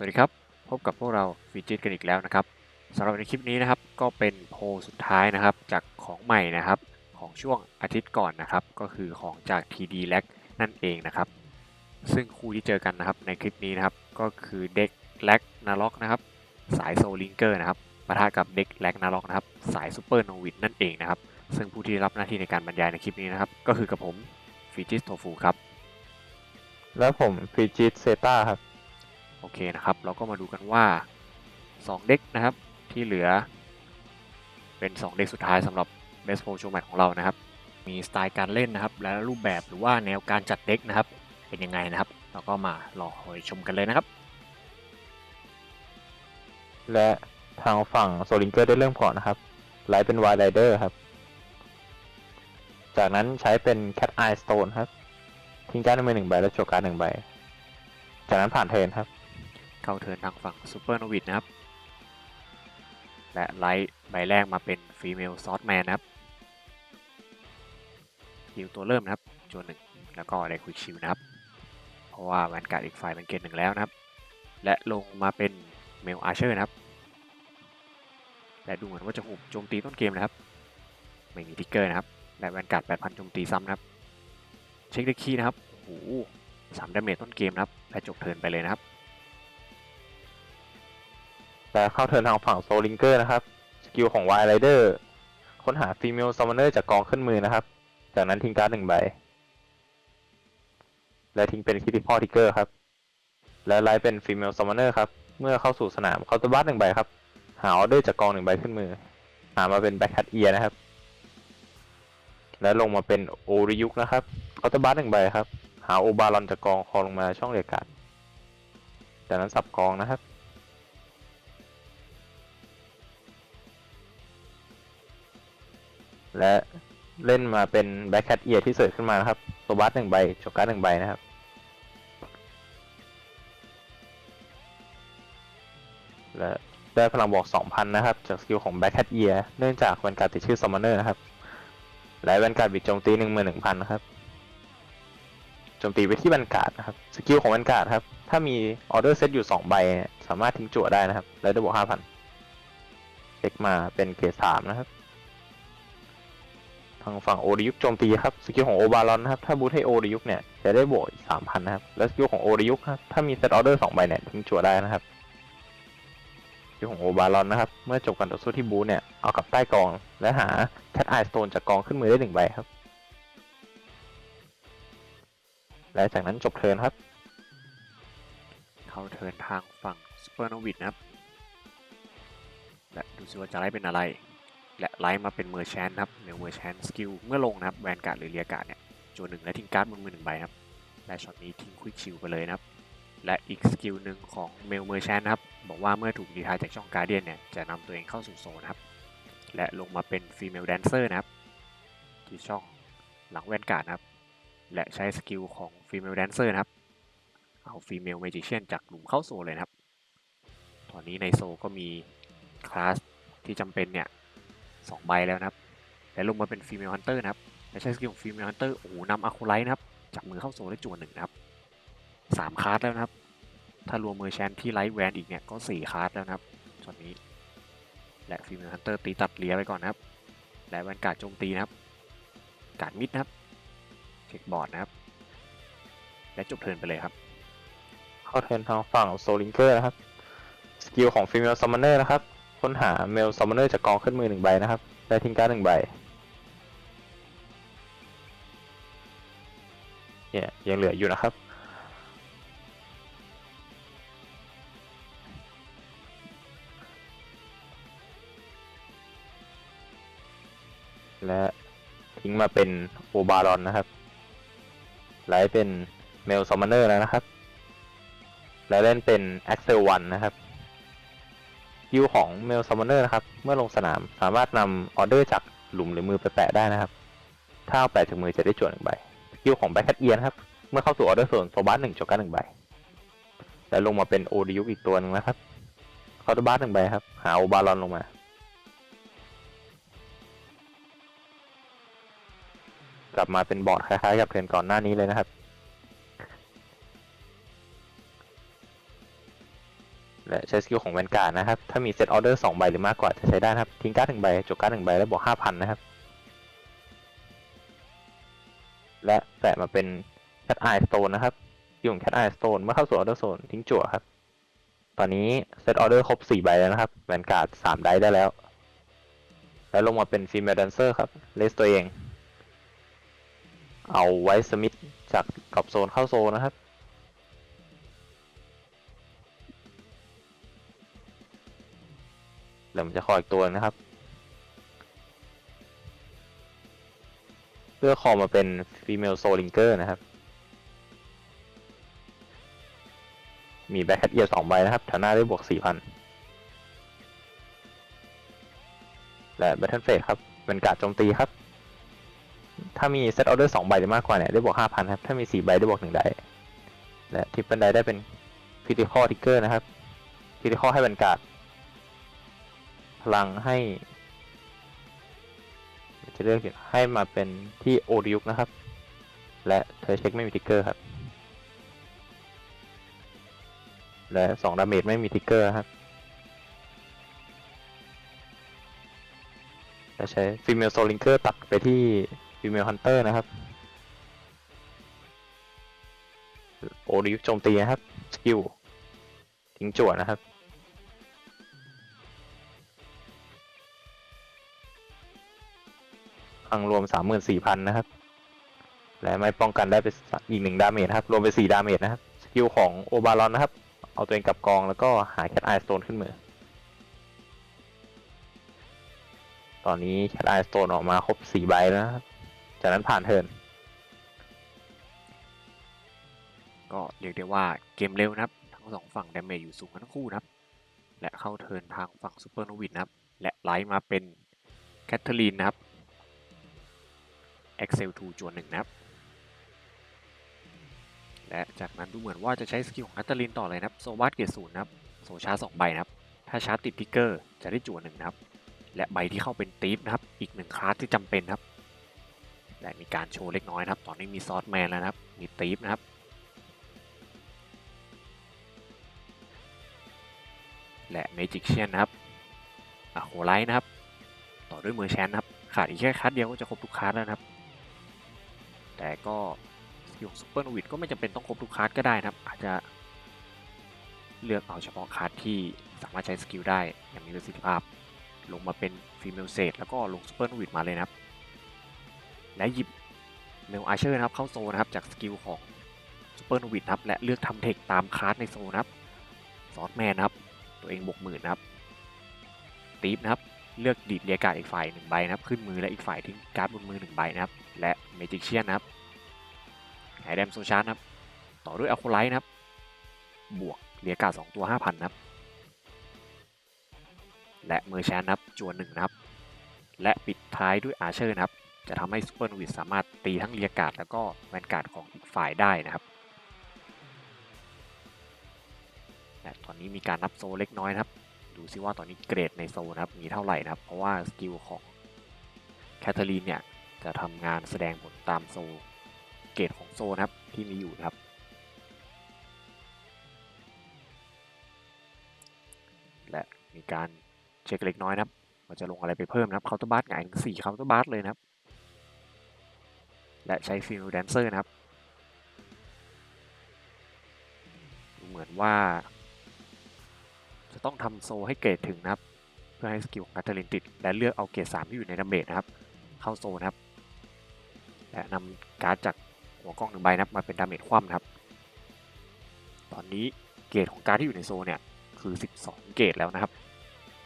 สวัสดีครับ พบกับพวกเราฟีจิตกันอีกแล้วนะครับสำหรับในคลิปนี้นะครับ ก็เป็นโพลสุดท้ายนะครับ จากของใหม่นะครับ ของช่วงอาทิตย์ก่อนนะครับ ก็คือของจาก TD l a g นั่นเองนะครับ ซึ่งคู่ที่เจอกันนะครับในคลิปนี้นะครับ ก็คือเด็กแลกนาล็อกนะครับ สายโซลิงเกอร์นะครับปะทะกับเด็กแลกนาล็อกนะครับ สายซูเปอร์โนวิดนั่นเองนะครับ ซึ่งผู้ที่รับหน้าที่ในการบรรยายในคลิปนี้นะครับ ก็คือกับผมฟีจิสโทฟูครับ แล้วผมฟีจิตเซต้าครับ โอเคนะครับ เราก็มาดูกันว่า 2 เด็กนะครับที่เหลือ เป็น 2 เด็กสุดท้ายสำหรับ Best Pro Show Match ของเรานะครับ มีสไตล์การเล่นนะครับ และรูปแบบหรือว่าแนวการจัดเด็กนะครับ เป็นยังไงนะครับ เราก็มารอคอยชมกันเลยนะครับ และทางฝั่งโซลิงเกอร์ได้เริ่มก่อนนะครับไลท์เป็นไวไ r เดอร์ครับ จากนั้นใช้เป็น Cat Eye Stone ครับ ทิ้งการ์ดมือหนึ่งใบและโจกการ์ดหนึ่งใบ จากนั้นผ่านเทิร์นครับ เข้าเทินทางฝั่ง Super n o v i d นะครับ และไลท์ใบแรกมาเป็น Female s o r t Man นะครับยิวตัวเริ่มนะครับจวนหนึ่งแล้วก็ได้ควิกชิวนะครับ เพราะว่าแวนการ์ดอีกฝ่ายเป็นเกณฑ์หนึ่งแล้วนะครับ และลงมาเป็นเมลอาเชอร์นะครับ และดูเหมือนว่าจะหุบโจมตีต้นเกมนะครับ ไม่มีทิกเกอร์นะครับ และแวนการ์ด8,000โจมตีซ้ำนะครับ เช็คเดคีนะครับโอ้โหสามดาเมจต้นเกมนะครับ และจบเทินไปเลยนะครับ และเข้าเทินทางฝั่งโซลิงเกอร์นะครับ สกิลของไวไ r เดอร์ค้นหา Female Summoner จากกองขึ้นมือนะครับ จากนั้นทิ้งการ์ดหนึ่งใบ และทิ้งเป็นคิติพอทิกเกอร์ครับ และไลท์เป็น Female Summoner ครับ เมื่อเข้าสู่สนามเขาจะบัสหนึ่งใบครับ หาออเดอร์จากกองหนึ่งใบขึ้นมือ หามาเป็นแบ็ค h ั t เอียนะครับ และลงมาเป็นโอริยุกนะครับเขาจะบัสหนึ่งใบครับ หาโอบารอนจากกองคอลงมาช่องเรียกการจากนั้นสับกองนะครับ และเล่นมาเป็นแบ็คแคทเอียที่เสิร์ชขึ้นมานะครับตัวบัสหนึ่งใบโจกการ์หนึ่งใบนะครับ และได้พลังบอก2,000 นะครับ จากสกิลของ Black Cat Ear เนื่องจากแวนการ์ดติดชื่อ Summoner นะครับ และแวนการ์ดบิดโจมตี11,000นะครับโจมตีไปที่แวนการ์ดนะครับสกิลของแวนการ์ดครับ ถ้ามีออเดอร์เซตอยู่ 2 ใบ สามารถทิ้งจั่วได้นะครับ และได้บวก5,000เช็คมาเป็นเกรด3นะครับ ทางฝั่งโอริยุกโจมตีครับสกิลของโอบารอนนะครับถ้าบูทให้โอริยุกเนี่ยจะได้บวกอีก3,000นะครับและสกิลของโอริยุกครับถ้ามีเซตออเดอร์2ใบเนี่ยทิ้งจั่วได้นะครับสกิลของโอบารอนนะครับเมื่อจบการต่อสู้ที่บูธเนี่ยเอากลับใต้กอง และหาแคทไอสโตนจากกองขึ้นมือได้หนึ่งใบครับ และจากนั้นจบเทิร์นครับ เข้าเทิร์นทางฝั่งซูเปอร์โนวิดนะครับ และดูซิว่าจะไล่เป็นอะไร และไล่มาเป็นเมอร์แชนครับเมลเมอร์แชนสกิลเมื่อลงนะครับแวนการ์ดหรือเรียการ์ดเนี่ยจวนหนึ่งและทิ้งการ์ดบนมือหนึ่งใบครับและช็อตนี้ทิ้งควิกชิลไปเลยนะครับ และอีกสกิลหนึ่งของเมลเมอร์แชนนะครับ บอกว่าเมื่อถูกดีทายจากช่องการเดียนเนี่ยจะนำตัวเองเข้าสู่โซนครับ และลงมาเป็นฟีเมลแดนเซอร์นะครับที่ช่องหลังแวนการ์ดนะครับ และใช้สกิลของฟีเมลแดนเซอร์นะครับ เอาฟีเมลเมจิเชียนจากหลุมเข้าโซนเลยนะครับ ตอนนี้ในโซก็มีคลาสที่จำเป็นเนี่ย สองใบแล้วนะครับและลงมาเป็นฟีเมลฮันเตอร์นะครับและใช้สกิลของฟีเมลฮันเตอร์โอ้โหนำอะคูไลท์นะครับจับมือเข้าโซนได้จวนหนึ่งนะครับสามคาร์ดแล้วนะครับ ถ้ารวมเมอแชนที่ไลท์แวนอีกเนี่ยก็สี่คาร์ดแล้วนะครับช็อตนี้ และฟีเมลฮันเตอร์ตีตัดเลียไปก่อนนะครับ และแวนการ์ดโจมตีนะครับ การ์ดมิดนะครับเช็คบอร์ดนะครับ และจบเทิร์นไปเลยครับ เข้าเทิร์นทางฝั่งโซลิงเกอร์นะครับ สกิลของ Female Summoner นะครับ ค้นหา Male Summoner จากกองขึ้นมือหนึ่งใบนะครับและทิ้งการ์ดหนึ่งใบเนี่ยยังเหลืออยู่นะครับ และทิ้งมาเป็นโอบารอนนะครับไลท์เป็นเมลซัมมอนเนอร์แล้วนะครับ และเล่นเป็น Axel 1นะครับ ยิวของเมลซัมมอนเนอร์นะครับ เมื่อลงสนามสามารถนำออเดอร์จากหลุมหรือมือไปแปะได้นะครับ ถ้าเอาแปะจากมือจะได้จวนหนึ่งใบยิวของแบ็คแคทเอียนครับ เมื่อเข้าสู่ออเดอร์โซนโซบัสหนึ่งจบกันหนึ่งใบ และลงมาเป็นโอดิยุอีกตัวหนึ่งนะครับเขาจะบัสหนึ่งใบครับ หาโอบารอนลงมา กลับมาเป็นบอร์ดคล้ายๆกับเทรนก่อนหน้านี้เลยนะครับ และใช้สกิลของแวนการ์ดนะครับ ถ้ามีเซตออเดอร์สองใบหรือมากกว่าจะใช้ได้นะครับ ทิ้งการ์ดหนึ่งใบจบการ์ดหนึ่งใบแล้วบวกห้าพันนะครับ และแปะมาเป็นแคทไอสโตนนะครับสกิลของแคทไอสโตนเมื่อเข้าสู่ออเดอร์โซนทิ้งจั่วครับ ตอนนี้เซตออเดอร์ครบสี่ใบแล้วนะครับแวนการ์ดสามได้ได้แล้ว แล้วลงมาเป็นฟีเมลแดนเซอร์ครับเลสตัวเอง เอาไว้สมิธจากกรอบโซนเข้าโซนนะครับ ดี๋ยวมันจะคออีกตัวนะครับเพื่อคอมาเป็น female soul linker นะครับ มีแบ็คแคทเอียสองใบนะครับแถวหน้าได้บวกสี่พันและ Battle Phase ครับเป็นการดโจมตีครับ ถ้ามีเซตออเดอร์สองใบหรือมากกว่าเนี่ยได้บวกห้าพันครับ ถ้ามีสี่ใบได้บวกหนึ่งไดและทิปเปิลไดได้เป็น critical trigger นะครับ critical ให้เป็นการด ลังให้ จะเลือกให้มาเป็นที่โอริยุกนะครับ และเธอเช็คไม่มีทิกเกอร์ครับ และสองดาเมจไม่มีทิกเกอร์ครับจะใช้ฟิเมลโซลิงเกอร์ตัดไปที่ฟิเมลฮันเตอร์นะครับ โอริยุกโจมตีนะครับ สกิลทิ้งจั่วนะครับ พังรวม34,000นะครับ และไม่ป้องกันได้ไปอีกหนึ่งดาเมจครับ รวมไป4ดาเมจนะครับ สกิลของโอบารอนนะครับ เอาตัวเองกลับกองแล้วก็หาแคทไอสโตนขึ้นมือ ตอนนี้แคทไอสโตนออกมาครบ4ใบแล้วนะครับ จากนั้นผ่านเทิร์นก็เรียกได้ว่าเกมเร็วนะครับ ทั้งสองฝั่งดาเมจอยู่สูงกันทั้งคู่นะครับ และเข้าเทิร์นทางฝั่งซูเปอร์โนวิดนะครับ และไลท์มาเป็นแคทเธอรีนนะครับ Excel 2จวนหนึ่งนะครับและจากนั้นดูเหมือนว่าจะใช้สกิลของแคทเธอรีนต่อเลยนะครับโซบัสเกตศูนย์นะครับโซชาร์จสองใบนะครับ ถ้าชาร์จติดทิกเกอร์จะได้จวนหนึ่งนะครับ และใบที่เข้าเป็นตีฟนะครับ อีกหนึ่งคลาสที่จำเป็นครับ และมีการโชว์เล็กน้อยนะครับ ตอนนี้มีซอสแมนแล้วนะครับ มีตีฟนะครับ และเมจิกเชียนนะครับอะโหไลท์นะครับ ต่อด้วยเมอแชนนะครับ ขาดอีกแค่คัดเดียวก็จะครบทุกคัดแล้วนะครับ แต่ก็สกิลซูเปอร์โนวิดก็ไม่จำเป็นต้องครบทุกคัดก็ได้นะครับ อาจจะเลือกเอาเฉพาะคัดที่สามารถใช้สกิลได้อย่างมีประสิทธิภาพ ลงมาเป็นฟีเมลเซตแล้วก็ลงซูเปอร์โนวิดมาเลยนะครับ และหยิบเมลอาเชอร์นะครับเข้าโซนนะครับจากสกิลของซูเปอร์โนวิดนะครับและเลือกทำเทคตามคัดในโซนนะครับซอสแมนนะครับ ตัวเองบวกหมื่นนะครับตีฟนะครับเลือกดีดเรียการ์ดอีกฝ่ายหนึ่งใบนะครับ ขึ้นมือและอีกฝ่ายทิ้งการ์ดบนมือหนึ่งใบนะครับ และเมจิกเชียนนะครับไฮแดมโซชาร์นะครับ ต่อด้วยอัลโคไลท์นะครับ บวกเรียการ์สองตัวห้าพันนะครับ และเมอร์ชนนะครับจวนหนึ่งนะครับ และปิดท้ายด้วยอาเชอร์นะครับ จะทำให้ซูเปอร์วิดสามารถตีทั้งเรียการ์ดแล้วก็แวนการ์ดของอีกฝ่ายได้นะครับและตอนนี้มีการนับโซเล็กน้อยนะครับ ดูซิว่าตอนนี้เกรดในโซนะครับมีเท่าไหร่นะครับ เพราะว่าสกิลของแคทเธอรีนเนี่ย จะทำงานแสดงผลตามโซเกรดของโซนะครับที่มีอยู่นะครับ และมีการเช็คเล็กน้อยนะครับว่าจะลงอะไรไปเพิ่มนะครับเคาน์เตอร์บัสหงายถึง4เคาน์เตอร์บัสเลยนะครับ และใช้ฟิลแดนเซอร์นะครับดูเหมือนว่า จะต้องทำโซให้เกรดถึงนะครับ เพื่อให้สกิลของกัตเตอร์ลินติด และเลือกเอาเกรด3ที่อยู่ในดัมเบจนะครับ เข้าโซนะครับ และนำการ์ดจากหัวกล้องหนึ่งใบนะครับมาเป็นดาเมจคว่ำนะครับ ตอนนี้เกรดของการ์ดที่อยู่ในโซเนี่ยคือ 12 เกรดแล้วนะครับ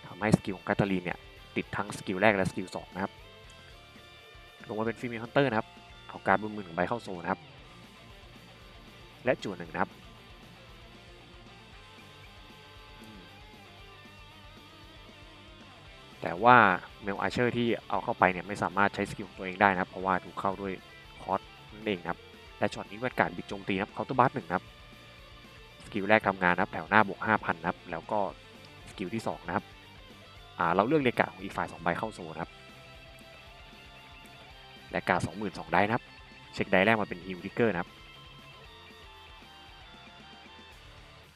ทำให้สกิลของกาตเตอร์ลินเนี่ยติดทั้งสกิลแรกและสกิล2นะครับ ลงมาเป็นฟิมีฮันเตอร์นะครับ เอาการ์ดบนมือหนึ่งใบเข้าโซนะครับ และจวนหนึ่งนะครับ แต่ว่าเมลอาเชอร์ที่เอาเข้าไปเนี่ยไม่สามารถใช้สกิลของตัวเองได้นะครับ เพราะว่าถูกเข้าด้วยคอสนั่นเองนะครับ และช็อตนี้เป็นการบิดโจมตีนะครับเคาน์เตอร์บัสหนึ่งครับ สกิลแรกทำงานนะครับแถวหน้าบวก5,000นะครับ แล้วก็สกิลที่ 2 นะครับเราเลือกเรียการของอีกฝ่าย2ใบเข้าโซนครับ และกา22,000ได้นะครับ เช็คได้แรกมาเป็นฮิลทิกเกอร์นะครับ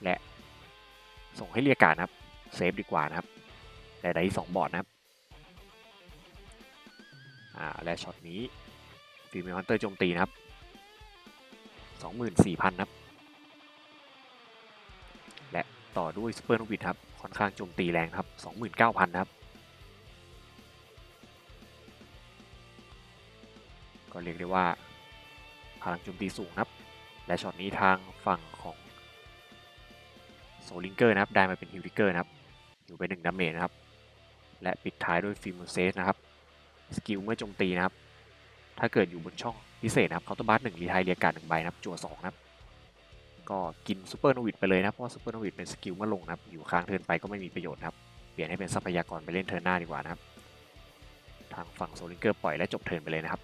และส่งให้เรียการนะครับ เซฟดีกว่านะครับ แต่ได้ที่สองบอร์ดนะครับอ่าและช็อตนี้ฟีเมลฮันเตอร์โจมตีนะครับสองหมื่นสี่พันนะครับ และต่อด้วยสเปอร์นวิดครับ ค่อนข้างโจมตีแรงครับสองหมื่นเก้าพันนะครับ ก็เรียกได้ว่าพลังโจมตีสูงครับ และช็อตนี้ทางฝั่งของโซลิงเกอร์นะครับ ได้มาเป็นฮิวริเกอร์นะครับ อยู่ไปหนึ่งดาเมจนะครับ และปิดท้ายด้วยฟิมูเซสนะครับสกิลเมื่อโจมตีนะครับ ถ้าเกิดอยู่บนช่องพิเศษนะครับเคาน์เตอร์บัสหนึ่งรีไทยเรียกการหนึ่งใบนะครับจั่วสองนะครับ ก็กินซูเปอร์โนวิดไปเลยนะเพราะว่าซูเปอร์โนวิดเป็นสกิลเมื่อลงนะครับ อยู่ค้างเทิร์นไปก็ไม่มีประโยชน์นะครับเปลี่ยนให้เป็นทรัพยากรไปเล่นเทิร์นหน้าดีกว่านะครับ ทางฝั่งโซลิงเกอร์ปล่อยและจบเทิร์นไปเลยนะครับ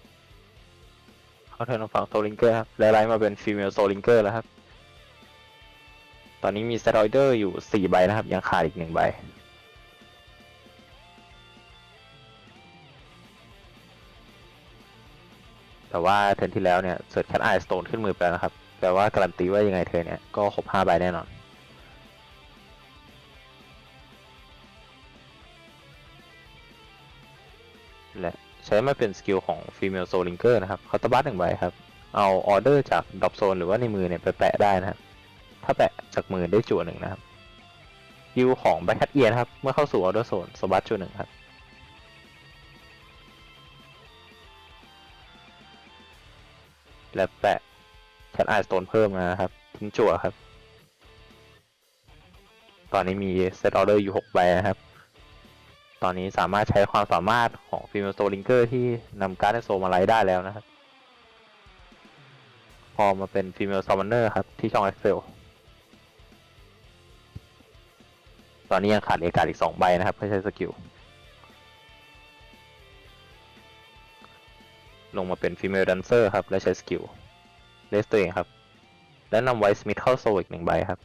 เขาเทิร์นฝั่งโซลิงเกอร์ครับและไลน์มาเป็นฟีเมลโซลิงเกอร์แล้วครับตอนนี้มีสเตรอยเดอร์อยู่4ใบนะครับยังขาดอีก1ใบ แต่ว่าเทิร์นที่แล้วเนี่ยเสิร์ชแคทไอสโตนขึ้นมือไปแล้วนะครับแปลว่าการันตีว่ายังไงเทิร์นเนี่ยก็ครบ5ใบแน่นอนและใช้มาเป็นสกิลของ Female Soul Linker นะครับเขาตบัสหนึ่งใบครับ เอาออเดอร์จากดรอปโซนหรือว่าในมือเนี่ยไปแปะได้นะครับ ถ้าแปะจากมือได้จั่วหนึ่งนะครับยิวของแบ็คแคทเอียนะครับ เมื่อเข้าสู่ออเดอร์โซนสบัสจั่วหนึ่งครับ และแปะแคทไอสโตนเพิ่มนะครับทิ้งจั่วครับ ตอนนี้มีเซตออเดอร์อยู่6ใบนะครับ ตอนนี้สามารถใช้ความสามารถของฟิล์มโซลิงเกอร์ที่นำการ์ดโซมาไลได้แล้วนะครับ พอมาเป็นฟีเมลซ u ม m นเนอร์ครับ ที่ช่อง Excel ตอนนี้ยังขาดเอกาศอีก2ใบนะครับเพื่อใช้สกิล ลงมาเป็นฟีเมลดันเซอร์ครับ และใช้สกิลเลสตัวเองครับ และนำไวสมิธเข้าโซอีกหนึ่งใบครับ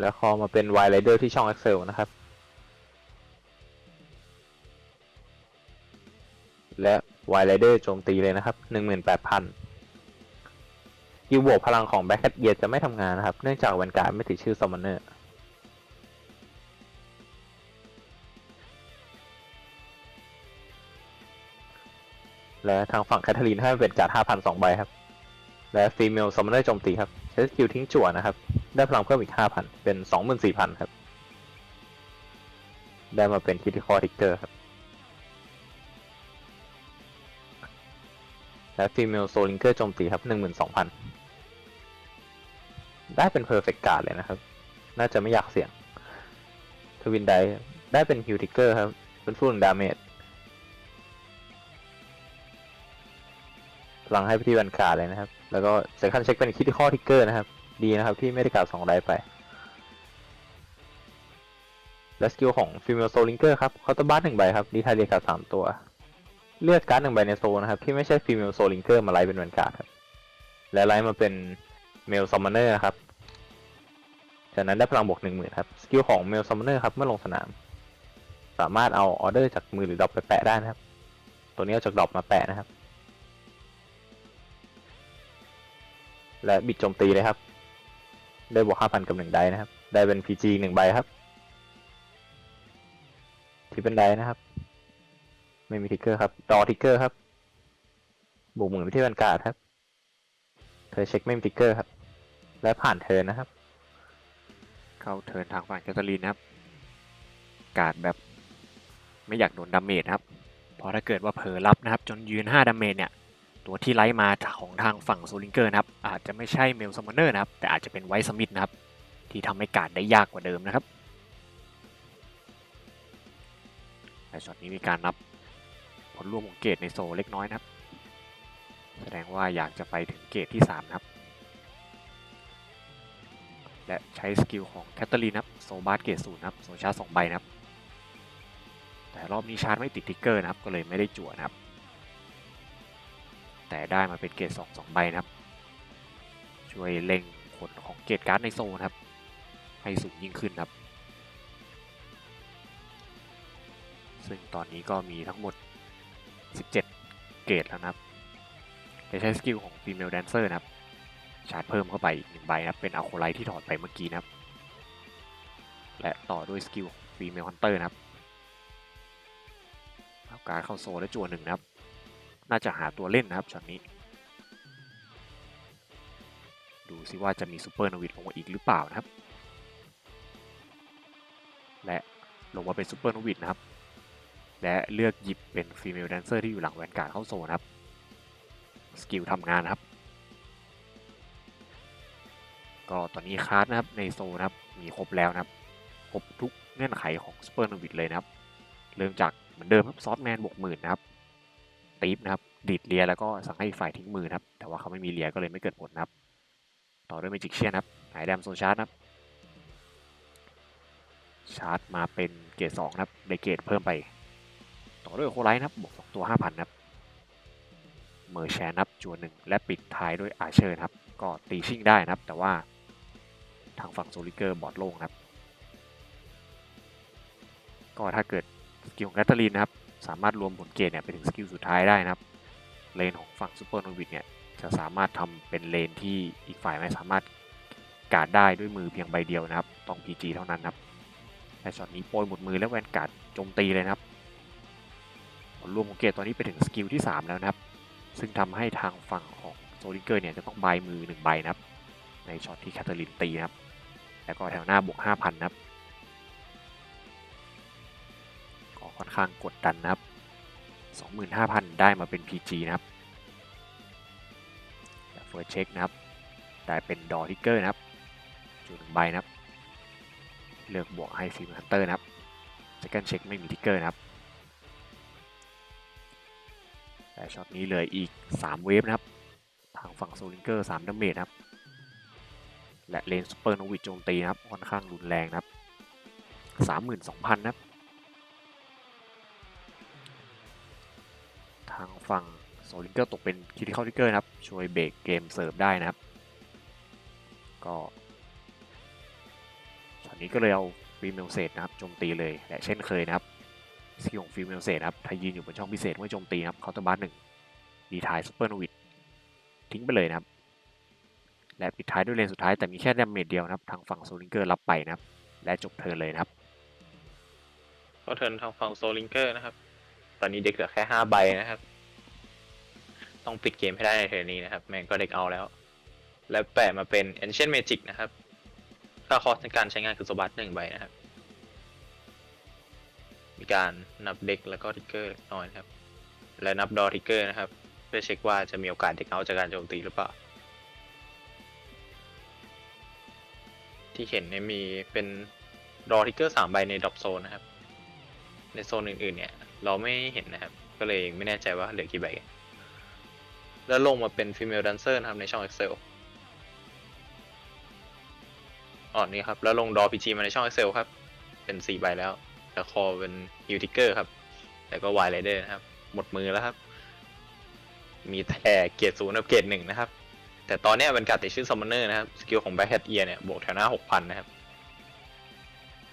แล้วคอมาเป็น Y Rider ที่ช่อง Excel นะครับ และ Y Rider โจมตีเลยนะครับ 18,000ยิวบวกพลังของ Back Cat Ear จะไม่ทำงานนะครับ เนื่องจากแวนการ์ดไม่ติดชื่อ Summoner และทางฝั่งแคทเธอรีนให้เป็นการ์ด5,000 2ใบครับ และ Female Summoner โจมตีครับ ใช้สกิลทิ้งจั่วนะครับ ได้พลังเพิ่มอีก5,000เป็น24,000ครับ ได้มาเป็น Critical Trigger ครับ และ Female Soul Linker โจมตีครับ12,000ได้เป็น Perfect Card เลยนะครับ น่าจะไม่อยากเสี่ยง ทวินไดได้เป็น Heal Trigger ครับ เป็นฟูลดาเมจ พลังให้ไปที่วันกาดเลยนะครับ แล้วก็เซคันเช็คเป็น Critical Trigger นะครับ ดีนะครับที่ไม่ได้กล่าวสองไดไป และสกิลของ Female Soul Linker ครับเขาตบัสหนึ่งใบครับดีไทเรียกับสามตัว เลือกการ์ดหนึ่งใบในโซนะครับที่ไม่ใช่ Female Soul Linker มาไลฟ์เป็นแวนการ์ดครับและไลฟ์มาเป็น Male Summoner นะครับจากนั้นได้พลังบวกหนึ่งหมื่นครับสกิลของ Male Summoner ครับเมื่อลงสนาม สามารถเอาออเดอร์จากมือหรือดรอปไปแปะได้นะครับ ตัวนี้เอาจากดรอปมาแปะนะครับ และบิดโจมตีเลยครับ ได้บวก5,000กับ1ไดนะครับ ได้เป็น PG 1ใบครับที่เป็นไดนะครับ ไม่มีทิกเกอร์ครับดอทิกเกอร์ครับบวกหมื่นไปที่แวนการครับ เธอเช็คไม่มีทิกเกอร์ครับ และผ่านเทินนะครับ เข้าเทิร์นทางฝั่งแคทเธอรีนนะครับ การดแบบไม่อยากโดนดาเมจนะครับเพราะถ้าเกิดว่าเผลอรับนะครับ จนยืน5ดาเมจเนี่ย ตัวที่ไลท์มาของทางฝั่งโซลิงเกอร์นะครับ อาจจะไม่ใช่เมลซัมมอนเนอร์นะครับ แต่อาจจะเป็นไวท์สมิธนะครับ ที่ทำให้การได้ยากกว่าเดิมนะครับแต่ช็อตนี้มีการนับผลรวมของเกรดในโซเล็กน้อยนะครับ แสดงว่าอยากจะไปถึงเกรดที่ 3 นะครับ และใช้สกิลของแคทเธอรีนครับโซบาร์เกตศูนย์ครับโซชาร์จสองใบนะครับ แต่รอบนี้ชาร์จไม่ติดทิกเกอร์นะครับ ก็เลยไม่ได้จั่วนะครับ แต่ได้มาเป็นเกรดสองสองใบนะครับ ช่วยเล็งผลของเกรดการ์ดในโซนครับ ให้สูงยิ่งขึ้นครับ ซึ่งตอนนี้ก็มีทั้งหมด 17 เกรดแล้วนะครับจะใช้สกิลของ Female Dancer นะครับ ชาร์จเพิ่มเข้าไปอีกหนึ่งใบนะครับ เป็นอัลโคไลท์ที่ถอดไปเมื่อกี้นะครับ และต่อด้วยสกิลของ Female Hunter นะครับเอาการเข้าโซลและจั่วหนึ่งนะครับ น่าจะหาตัวเล่นนะครับช็อตนี้ ดูซิว่าจะมีซูเปอร์นวิดลงมาอีกหรือเปล่านะครับ และลงมาเป็นซูเปอร์นวิดนะครับ และเลือกหยิบเป็นฟีเมลแดนเซอร์ที่อยู่หลังแวนการ์ดเข้าโซนครับ สกิลทำงานนะครับ ก็ตอนนี้คาร์ดนะครับในโซนนะครับมีครบแล้วนะครับ ครบทุกเงื่อนไขของซูเปอร์นวิดเลยนะครับ เริ่มจากเหมือนเดิมครับซอฟแมนบวกหมื่นนะครับ ตีฟนะครับดีดเลียแล้วก็สั่งให้ฝ่ายทิ้งมือครับ แต่ว่าเขาไม่มีเลียก็เลยไม่เกิดผลนะครับ ต่อด้วยเมจิกเชียนครับหายแดมโซชาร์ดนะครับ ชาร์จมาเป็นเกรดสองครับได้เกรดเพิ่มไป ต่อด้วยโคไลท์นะครับบวกสองตัวห้าพันครับเมอร์แชนนะครับจวนหนึ่งและปิดท้ายด้วยอาเชอร์ครับ ก็ตีชิ่งได้นะครับ แต่ว่าทางฝั่งโซลิเกอร์บอดโล่งครับ ก็ถ้าเกิดสกิลของแคทเธอรีนนะครับ สามารถรวมผลเกรดเนี่ยไปถึงสกิลสุดท้ายได้นะครับ เลนของฝั่งซูเปอร์โนวิดเนี่ยจะสามารถทำเป็นเลนที่อีกฝ่ายไม่สามารถการ์ดได้ด้วยมือเพียงใบเดียวนะครับ ต้อง PG เท่านั้นนะครับแต่ช็อตนี้โปรยหมดมือแล้วแวนการ์ดโจมตีเลยนะครับผลรวมของเกตตอนนี้ไปถึงสกิลที่ 3 แล้วนะครับ ซึ่งทำให้ทางฝั่งของโซลิเกอร์เนี่ยจะต้องใบมือ 1 ใบนะครับ ในช็อตที่แคทเธอรีนตีนะครับ แล้วก็แถวหน้าบวก 5,000 นะครับ ค่อนข้างกดดันนะครับ 25,000 ได้มาเป็น PG นะครับเฟิร์สเช็คนะครับ ได้เป็นดอทิกเกอร์นะครับ จุดหนึ่งใบนะครับ เลือกบวกให้ฟิล์มฮันเตอร์นะครับเซคันเช็คไม่มีทิกเกอร์นะครับ แต่ช็อตนี้เลืออีก 3 เวฟนะครับ ทางฝั่งโซลิงเกอร์3ดาเมจนะครับ และเลนซูเปอร์โนวิดโจมตีนะครับ ค่อนข้างรุนแรงนะครับ 32,000 นะครับ ทางฝั่งโซลิงเกอร์ตกเป็นคิติคอลทิกเกอร์นะครับ ช่วยเบรกเกมเสิร์ฟได้นะครับ ก็ช็อตนี้ก็เลยเอาฟีเมลเซตนะครับโจมตีเลยและเช่นเคยนะครับสกิลของฟีเมลเซตนะครับถ้ายืนอยู่บนช่องพิเศษเมื่อโจมตีนะครับเคาน์เตอร์บัสหนึ่งดีทายซูเปอร์โนวิดทิ้งไปเลยนะครับ และปิดท้ายด้วยเลนสุดท้ายแต่มีแค่ดาเมจเดียวนะครับ ทางฝั่งโซลิงเกอร์รับไปนะครับ และจบเทิร์นเลยนะครับ ก็เทิร์นทางฝั่งโซลิงเกอร์นะครับ ตอนนี้เด็กเหลือแค่ห้าใบนะครับ ต้องปิดเกมให้ได้ในเทิร์นนี้นะครับแมงก็เด็กเอาแล้ว และแปะมาเป็น Ancient Magic นะครับค่าคอสในการใช้งานคือโซบัสหนึ่งใบนะครับ มีการนับเด็กแล้วก็ทิกเกอร์เล็กน้อยนะครับ และนับดอทิกเกอร์นะครับ เพื่อเช็คว่าจะมีโอกาสเด็กเอาจากการโจมตีหรือเปล่า ที่เห็นเนี่ยมีเป็นดอทิกเกอร์สามใบในดรอปโซนนะครับ ในโซนอื่นๆเนี่ยเราไม่เห็นนะครับ ก็เลยไม่แน่ใจว่าเหลือกี่ใบ แล้วลงมาเป็น Female Dancer นะครับในช่อง Excel อ๋อนี่ครับ แล้วลงดอ PG มาในช่อง Excel ครับ เป็น 4 ใบแล้วแล้วคอเป็น h u t i c e r ครับแล้วก็ Y Rider นะครับ หมดมือแล้วครับ มีแต่เกรติศูนย์กับเกรติหนึ่งนะครับ แต่ตอนนี้เป็นการติดชื่อ Summoner นะครับ สกิลของ Black Hat Ear เนี่ยบวกแถวหน้า 6,000 นะครับ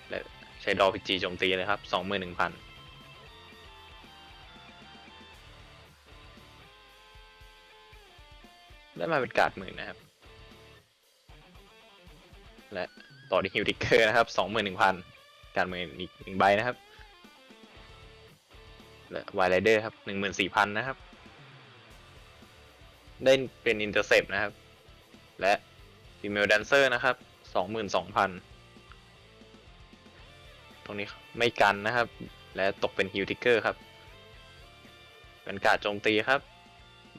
และใช้ดอ PG โจมตีเลยครับ 21,000 ได้มาเป็นการ์ดหมื่นนะครับ และต่อที่ฮิวติกเกอร์นะครับสองหมื่นหนึ่งพันการหมื่นอีกหนึ่งใบนะครับและวายไรเดอร์ครับหนึ่งหมื่นสี่พันนะครับ ได้เป็นอินเตอร์เซปนะครับ และฟีเมลแดนเซอร์นะครับสองหมื่นสองพันตรงนี้ไม่กันนะครับ และตกเป็นฮิวติกเกอร์ครับ เป็นการดโจมตีครับ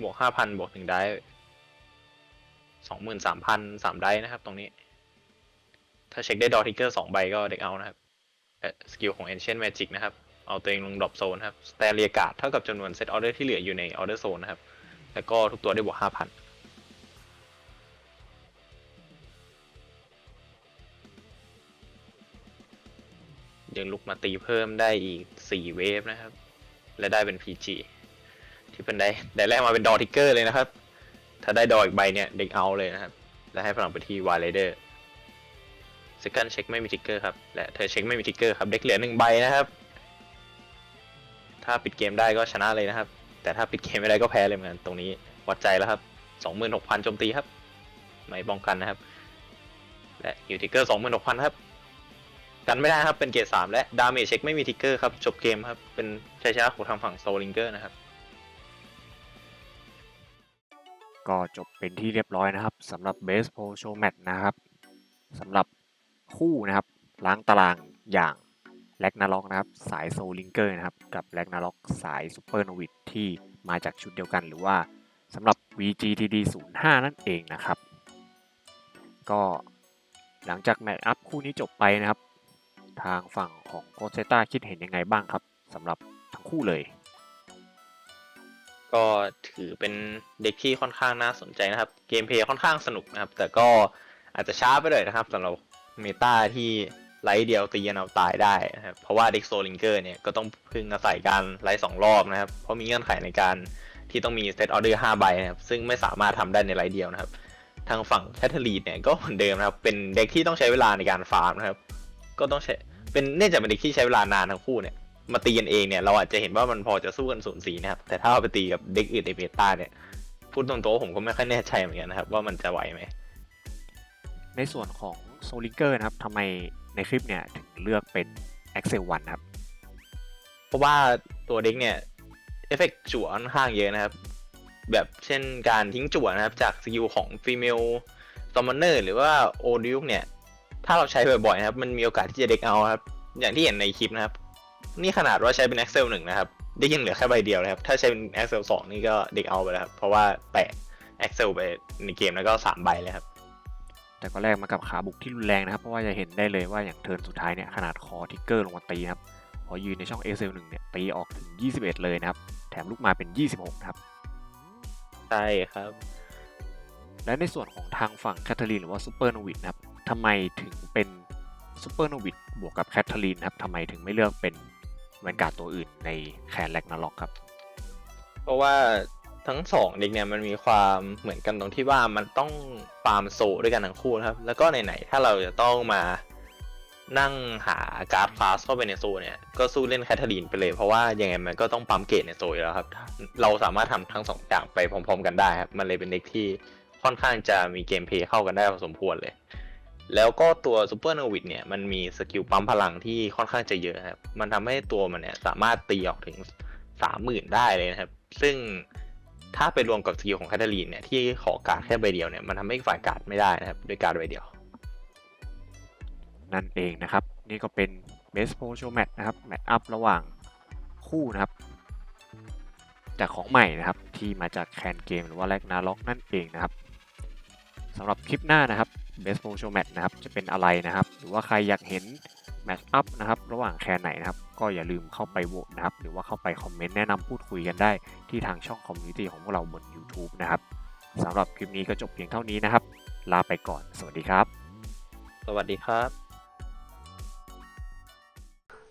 บวกห้าพันบวกหนึ่งได้ สองหมื่นสามพันสามได้นะครับ ตรงนี้ ถ้าเช็คได้ดอทิกเกอร์สองใบก็เด็กเอานะครับสกิลของ Ancient Magic นะครับ เอาตัวเองลงดรอปโซนครับสแตนเรียกาดเท่ากับจำนวนเซตออเดอร์ที่เหลืออยู่ในออเดอร์โซนนะครับ แล้วก็ทุกตัวได้บวกห้าพันยังลุกมาตีเพิ่มได้อีกสี่เวฟนะครับ และได้เป็น PG ที่เป็นได้ได้แรกมาเป็นดอทิกเกอร์เลยนะครับ ถ้าได้ดอยอีกใบเนี่ยเด็กเอาเลยนะครับ และให้พลังไปที่วายไรเดอร์สกันเช็คไม่มีทิกเกอร์ครับ และเธอเช็คไม่มีทิกเกอร์ครับ เด็กเหลือหนึ่งใบนะครับ ถ้าปิดเกมได้ก็ชนะเลยนะครับ แต่ถ้าปิดเกมไม่ได้ก็แพ้เลยเหมือนกันตรงนี้วัดใจแล้วครับ26,000โจมตีครับ ไม่ป้องกันนะครับ และฮิวทิกเกอร์26,000ครับ กันไม่ได้ครับเป็นเกรด3และดาเมจเช็คไม่มีทิกเกอร์ครับจบเกมครับเป็นชัยชนะของทางฝั่งโซลิงเกอร์นะครับ ก็จบเป็นที่เรียบร้อยนะครับสำหรับ Base Pro Show m a t นะครับสำหรับคู่นะครับล้างตารางอย่างแลกนาล็อกนะครับสายโซลิงเกอร์นะครับกับแลกนาล็อกสายซูเปอร์โนวิดที่มาจากชุดเดียวกันหรือว่าสำหรับ VGTD 05นั่นเองนะครับ ก็หลังจากแมตช์อัพคู่นี้จบไปนะครับ ทางฝั่งของโกเซต้าคิดเห็นยังไงบ้างครับสำหรับทั้งคู่เลย ก็ถือเป็นเด็กที่ค่อนข้างน่าสนใจนะครับ เกมเพลย์ค่อนข้างสนุกนะครับ แต่ก็อาจจะช้าไปเลยนะครับสำหรับเมตาที่ไลท์เดียวตีกันเอาตายได้นะครับ เพราะว่าเด็กโซลิงเกอร์เนี่ยก็ต้องพึ่งอาศัยการไลท์สองรอบนะครับ เพราะมีเงื่อนไขในการที่ต้องมีเซตออเดอร์ห้าใบนะครับ ซึ่งไม่สามารถทำได้ในไลท์เดียวนะครับ ทางฝั่งแคทเธอรีนเนี่ยก็เหมือนเดิมนะครับ เป็นเด็กที่ต้องใช้เวลาในการฟาร์มนะครับ ก็ต้องใช้ เป็นเนื่องจากเป็นเด็กที่ใช้เวลานานทั้งคู่เนี่ย มาตีกันเองเนี่ยเราอาจจะเห็นว่ามันพอจะสู้กันศูนย์สีนะครับ แต่ถ้าเอาไปตีกับเด็กอื่นในเบต้าเนี่ย พูดตรงๆผมก็ไม่ค่อยแน่ใจเหมือนกันนะครับว่ามันจะไหวไหม ในส่วนของโซลิงเกอร์นะครับทำไมในคลิปเนี่ยถึงเลือกเป็น Excel 1ครับ เพราะว่าตัวเด็กเนี่ยเอฟเฟกต์จั่วค่อนข้างเยอะนะครับ แบบเช่นการทิ้งจั่วนะครับ จากสกิลของฟีเมลซอมมอนเนอร์หรือว่าโอดิวเนี่ย ถ้าเราใช้บ่อยๆนะครับ มันมีโอกาสที่จะเด็กเอาครับ อย่างที่เห็นในคลิปนะครับ นี่ขนาดว่าใช้เป็น Excel 1 นะครับ ได้ยังเหลือแค่ใบเดียวนะครับ ถ้าใช้เป็น Excel 2 นี่ก็เด็กเอาไปแล้วครับ เพราะว่าแตะ Excel ไปในเกมแล้วก็ 3 ใบเลยครับ แต่ก็แลกมากับขาบุกที่รุนแรงนะครับ เพราะว่าจะเห็นได้เลยว่าอย่างเทิร์นสุดท้ายเนี่ยขนาดคอทิกเกอร์ลงมาตีนะครับ พอยืนในช่อง s l 1 เนี่ยตีออกถึง 21 เลยนะครับ แถมลูกมาเป็น 26นะครับ ใช่ครับ และในส่วนของทางฝั่งแคทเธอรีนหรือว่าซูเปอร์โนวิดนะครับทำไมถึงเป็น ซูเปอร์โนวิดบวกกับแคทเธอรีนนะครับทำไมถึงไม่เลือกเป็นแวนการ์ดตัวอื่นในแคนแลกนาล็อกครับ เพราะว่าทั้งสองเด็กเนี่ยมันมีความเหมือนกันตรงที่ว่ามันต้องฟาร์มโซด้วยกันทั้งคู่ครับ แล้วก็ไหนๆถ้าเราจะต้องมานั่งหาการ์ดคลาสเข้าไปในโซเนี่ยก็สู้เล่นแคทเธอรีนไปเลย เพราะว่ายังไงมันก็ต้องปั๊มเกรดในโซอยู่แล้วครับ เราสามารถทำทั้งสองอย่างไปพร้อม ๆ กันได้ครับมันเลยเป็นเด็กที่ค่อนข้างจะมีเกมเพลย์เข้ากันได้พอสมควรเลย แล้วก็ตัวซูเปอร์โนวิดเนี่ยมันมีสกิลปั๊มพลังที่ค่อนข้างจะเยอะครับ มันทำให้ตัวมันเนี่ยสามารถตีออกถึงสามหมื่นได้เลยนะครับ ซึ่งถ้าไปรวมกับสกิลของแคทเธอรีนเนี่ยที่ขอการแค่ใบเดียวเนี่ยมันทำให้ฝ่ายการไม่ได้นะครับด้วยการใบเดียว นั่นเองนะครับ นี่ก็เป็นเบสโ o โชแมตนะครับแมตอัพระหว่างคู่นะครับ จากของใหม่นะครับที่มาจากแคนเกมหรือว่าแลกนาล็อกนั่นเองนะครับสำหรับคลิปหน้านะครับ เบสโ o โชแมตนะครับจะเป็นอะไรนะครับ หรือว่าใครอยากเห็นแมตช์อัพนะครับระหว่างแคนไหนนะครับ ก็อย่าลืมเข้าไปโหวตนะครับ หรือว่าเข้าไปคอมเมนต์แนะนำพูดคุยกันได้ที่ทางช่องคอมมูนิตี้ของพวกเราบน YouTube นะครับสำหรับคลิปนี้ก็จบเพียงเท่านี้นะครับ ลาไปก่อน สวัสดีครับ สวัสดีครับ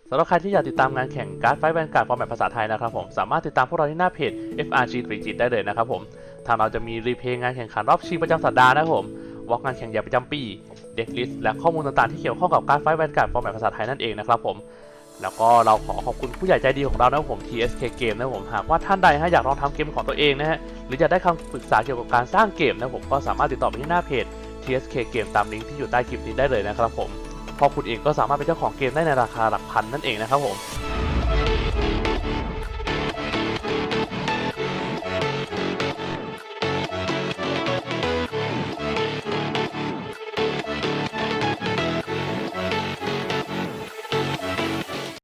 สำหรับใครที่อยากติดตามงานแข่งการ์ดไฟแวนการ์ดฟอร์แมตภาษาไทยนะครับผม สามารถติดตามพวกเราที่หน้าเพจ FRG 3 g ได้เลยนะครับผม ทางเราจะมีรีเพย์งานแข่งขันรอบชิงประจำสัปดาห์นะครับผม วอล์กงานแข่งใหญ่ประจำปีเด็กลิสต์และข้อมูลต่างๆที่เกี่ยวข้องกับการไฟแวนการ์ดฟอร์แมตภาษาไทยนั่นเองนะครับผมแล้วก็เราขอขอบคุณผู้ใหญ่ใจดีของเรานะครับผม TSK Game นะครับผมหากว่าท่านใดฮะอยากลองทำเกมของตัวเองนะฮะหรืออยากได้คำปรึกษาเกี่ยวกับการสร้างเกมนะครับผมก็สามารถติดต่อไปที่หน้าเพจ TSK Game ตามลิงก์ที่อยู่ใต้คลิปนี้ได้เลยนะครับผมพอคุณเองก็สามารถเป็นเจ้าของเกมได้ในราคาหลักพันนั่นเองนะครับผม